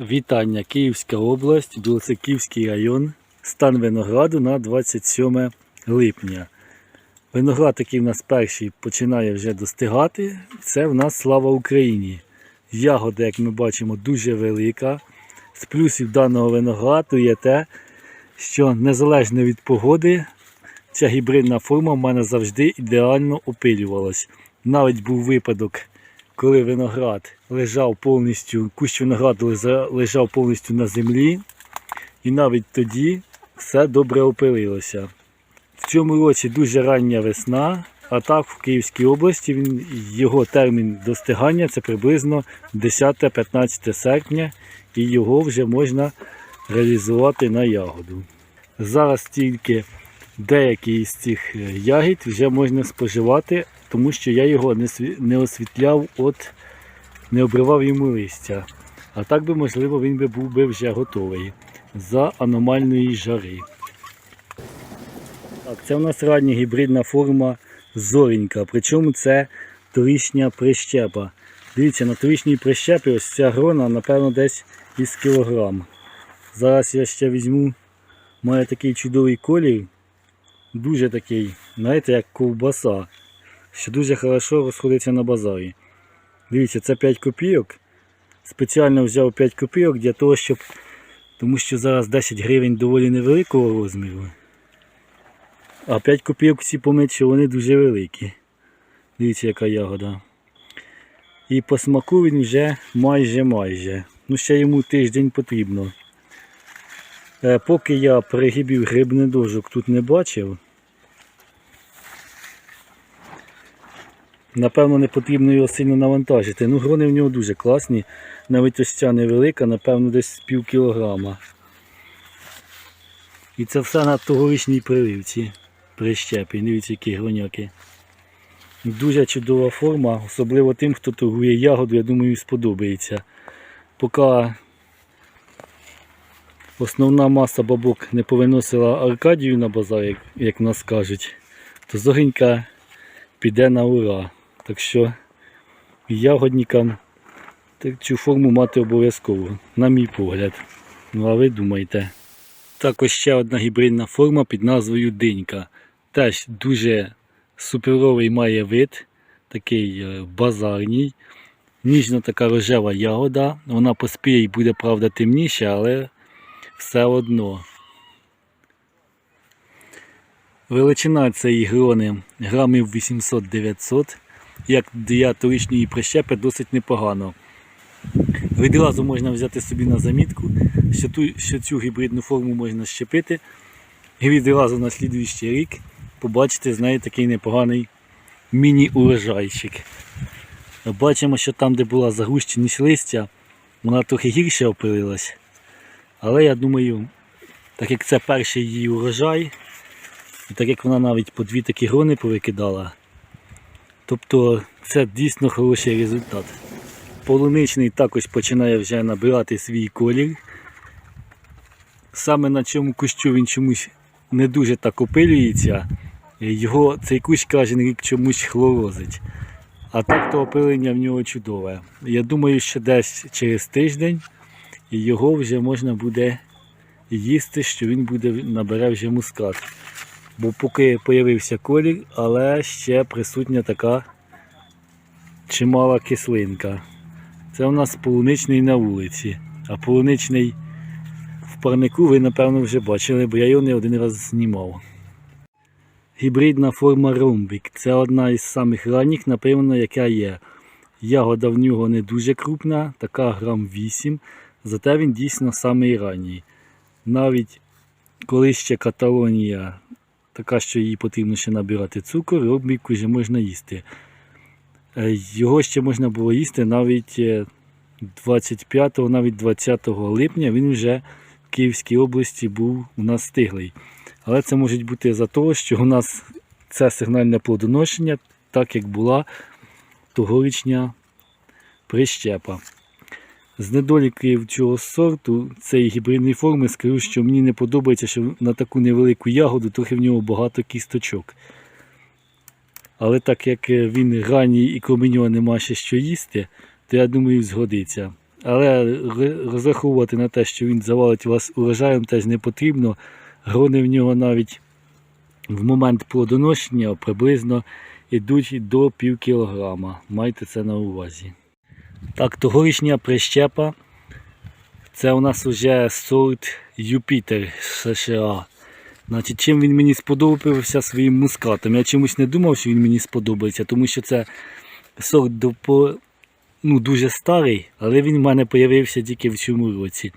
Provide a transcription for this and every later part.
Вітання, Київська область, Білоцерківський район, стан винограду на 27 липня. Виноград, який в нас перший, починає вже достигати. Це в нас слава Україні. Ягода, як ми бачимо, дуже велика. З плюсів даного винограду є те, що незалежно від погоди, ця гібридна форма в мене завжди ідеально опилювалась. Навіть був випадок, коли виноград лежав повністю, кущ винограду лежав повністю на землі, і навіть тоді все добре опилилося. В цьому році дуже рання весна, а так в Київській області він, його термін достигання це приблизно 10-15 серпня, і його вже можна реалізувати на ягоду. Зараз тільки деякі з цих е, ягід вже можна споживати, тому що я його не, освітляв, от не обривав йому листя. А так би, можливо, він би був би вже готовий за аномальної жари. Так, це у нас рання гібридна форма зорінька. Причому це торічня прищепа. Дивіться, на торічній прищепі ось ця грона, напевно, десь із кілограм. Зараз я ще візьму, має такий чудовий колір, дуже такий, знаєте, як ковбаса, що дуже хорошо розходиться на базарі. Дивіться, це 5 копійок. Спеціально взяв 5 копійок для того, щоб. Тому що зараз 10 гривень доволі невеликого розміру. А 5 копійок всі помить, вони дуже великі. Дивіться, яка ягода. І по смаку він вже майже майже. Ну ще йому тиждень потрібно. Е, Поки я перегибів грибнедожок тут не бачив. Напевно, не потрібно його сильно навантажити. Ну, грони в нього дуже класні. Навіть ось ця невелика, напевно, десь пів кілограма. І це все на тогорічній прививці прищепі. Дивіться, які гроняки. Дуже чудова форма, особливо тим, хто торгує ягоду, я думаю, сподобається. Поки основна маса бабок не повиносила Аркадію на базар, як, як нас кажуть, то зоренька піде на ура. Так що ягодникам цю форму мати обов'язково, на мій погляд. Ну а ви думайте. Також ще одна гібридна форма під назвою Динька. Теж дуже суперовий має вид, такий е, базарній. Ніжна така рожева ягода. Вона поспіє і буде, правда, темніша, але все одно. Величина цієї грони грамів 800-900. Як для торічної прищепи досить непогано. Відразу можна взяти собі на замітку, що, ту, що цю гібридну форму можна щепити. І відразу на слідуючий рік побачите з нею такий непоганий міні-урожайчик. Бачимо, що там, де була загущеність листя, вона трохи гірше опилилась. Але я думаю, так як це перший її урожай, і так як вона навіть по дві такі грони повикидала, тобто це дійсно хороший результат. Полуничний також починає вже набирати свій колір. Саме на цьому кущу він чомусь не дуже так опилюється. Його цей кущ кожен рік чомусь хлорозить. А так то опилення в нього чудове. Я думаю, що десь через тиждень його вже можна буде їсти, що він буде набере вже мускат. Бо поки з'явився колір, але ще присутня така чимала кислинка. Це у нас полуничний на вулиці. А полуничний в парнику ви, напевно, вже бачили, бо я його не один раз знімав. Гібридна форма ромбік. Це одна із самих ранніх, напевно, яка є. Ягода в нього не дуже крупна, така грам 8, зате він дійсно самий ранній. Навіть коли ще Каталонія, така, що їй потрібно ще набирати цукор, ромбік вже можна їсти. Е, Його ще можна було їсти навіть е, 25, навіть 20 липня він вже в Київській області був у нас стиглий. Але це може бути за того, що у нас це сигнальне плодоношення, так як була тогорічня прищепа. З недоліків цього сорту цієї гібридної форми скажу, що мені не подобається, що на таку невелику ягоду трохи в нього багато кісточок. Але так як е, він ранній і крім нього нема ще що їсти, то я думаю згодиться. Але розраховувати на те, що він завалить вас урожаєм, теж не потрібно. Грони в нього навіть в момент плодоношення приблизно йдуть до пів кілограма. Майте це на увазі. Так, тогорічня прищепа. Це у нас вже сорт Юпітер США. Значить, чим він мені сподобався своїм мускатом. Я чомусь не думав, що він мені сподобається, тому що це сорт ну, дуже старий, але він в мене з'явився тільки в цьому році.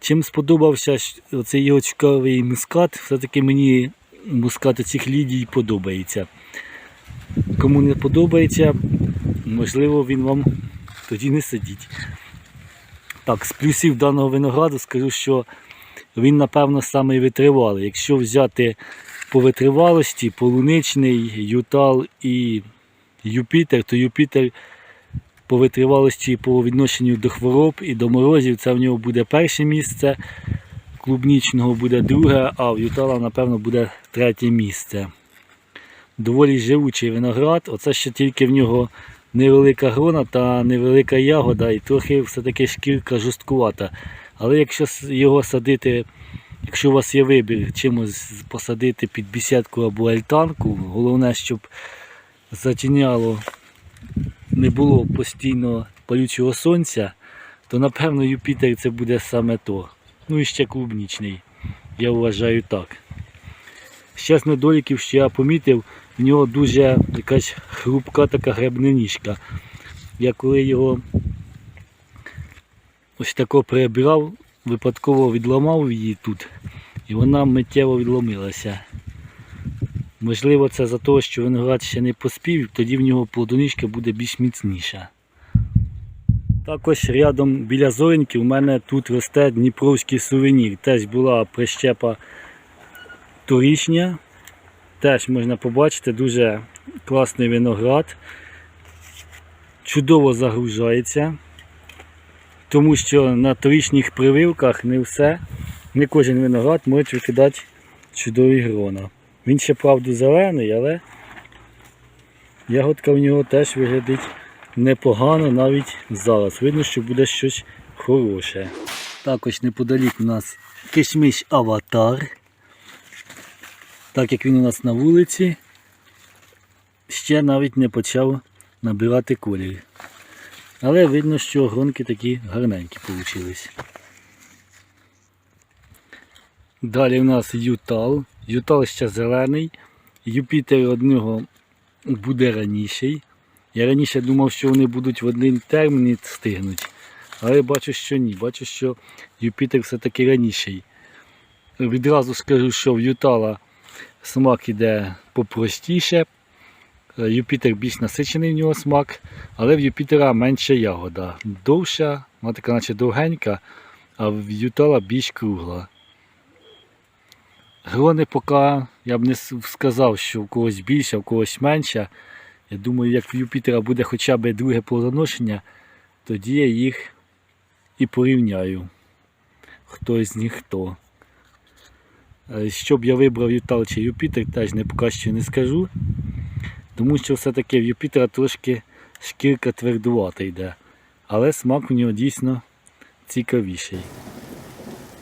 Чим сподобався цей його цікавий мускат, все-таки мені мускат цих лідій подобається. Кому не подобається, можливо, він вам тоді не сидіть. Так, з плюсів даного винограду скажу, що він, напевно, самий витривалий. Якщо взяти по витривалості полуничний, Ютал і Юпітер, то Юпітер по витривалості по відношенню до хвороб і до морозів це в нього буде перше місце, клубнічного буде друге, а в Ютала, напевно, буде третє місце. Доволі живучий виноград. Оце ще тільки в нього невелика грона та невелика ягода, і трохи все-таки шкірка жорсткувата. Але якщо його садити, якщо у вас є вибір чимось посадити під бісідку або альтанку, головне, щоб затіняло, не було постійно палючого сонця, то напевно Юпітер це буде саме то. Ну і ще клубнічний. Я вважаю так. Ще з недоліків, що я помітив, в нього дуже якась хрупка така гребна Я коли його ось тако перебирав, випадково відламав її тут, і вона миттєво відломилася. Можливо, це за те, що виноград ще не поспів, тоді в нього плодоничка буде більш міцніша. Також рядом біля зореньки у мене тут росте Дніпровський сувенір. Теж була прищепа торічня. Теж можна побачити дуже класний виноград. Чудово загружається. Тому що на торічних прививках не все, не кожен виноград може викидати чудові грона. Він ще правда зелений, але ягодка в нього теж виглядить непогано навіть зараз. Видно, що буде щось хороше. Також неподалік у нас кишмиш аватар. Так як він у нас на вулиці, ще навіть не почав набирати колір. Але видно, що гронки такі гарненькі вийшли. Далі у нас Ютал. Ютал ще зелений. Юпітер одного буде раніший. Я раніше думав, що вони будуть в один термін стигнуть. Але бачу, що ні. Бачу, що Юпітер все-таки раніший. Відразу скажу, що в Ютала смак іде попростіше. Е, Юпітер більш насичений в нього смак, але в Юпітера менша ягода. Довша, вона така наче довгенька, а в Ютала більш кругла. Грони поки я б не сказав, що в когось більше, в когось менше. Я думаю, як в Юпітера буде хоча б друге плодоношення, тоді я їх і порівняю. Хто з них хто. Щоб я вибрав Ютал чи Юпітер, теж не поки не скажу. Тому що все-таки в Юпітера трошки шкірка твердувата йде. Але смак у нього дійсно цікавіший.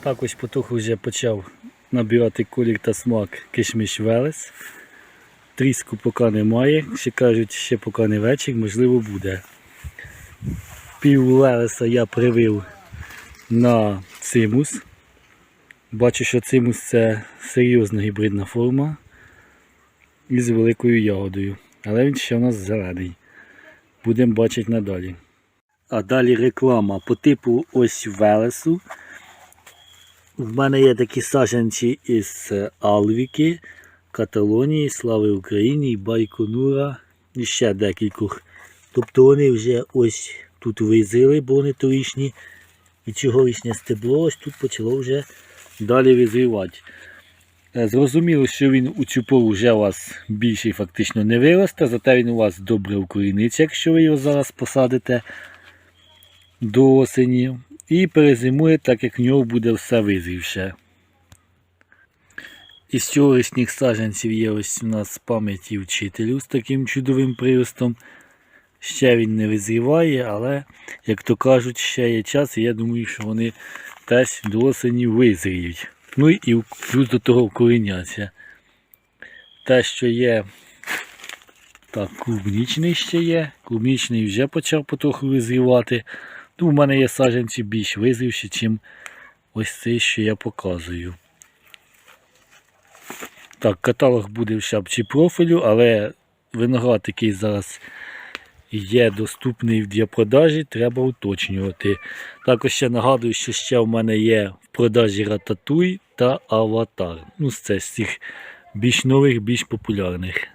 Так ось потроху вже почав набирати колір та смак кишміш Велес. Тріску поки немає. Ще кажуть, ще поки не вечір, можливо буде. Пів Велеса я привив на цимус. Бачу, що цимус це серйозна гібридна форма із великою ягодою. Але він ще у нас зелений. Будемо бачити надалі. А далі реклама по типу ось Велесу. В мене є такі саджанці із Алвіки, Каталонії, Слави Україні, Байконура і ще декількох. Тобто вони вже ось тут визріли, бо вони торічні. І цьогорічне стебло ось тут почало вже далі визрівати. Е, Зрозуміло, що він у цю пору вже у вас більший фактично не виросте, зате він у вас добре укоріниться, якщо ви його зараз посадите до осені. І перезимує, так як в нього буде все визрівше. Із цьогорічних саджанців є ось у нас пам'яті вчителю з таким чудовим приростом. Ще він не визріває, але, як то кажуть, ще є час, і я думаю, що вони теж до осені визріють. Ну і плюс до того вкореняться. Те, що є, так, клубнічний ще є. Клубнічний вже почав потроху визрівати. Ну, у мене є саджанці більш визрівші, ніж ось цей, що я показую. Так, каталог буде в шапці профілю, але виноград, який зараз є доступний для продажі, треба уточнювати. Також ще нагадую, що ще в мене є в продажі рататуй та аватар. Ну, це з цих більш нових, більш популярних.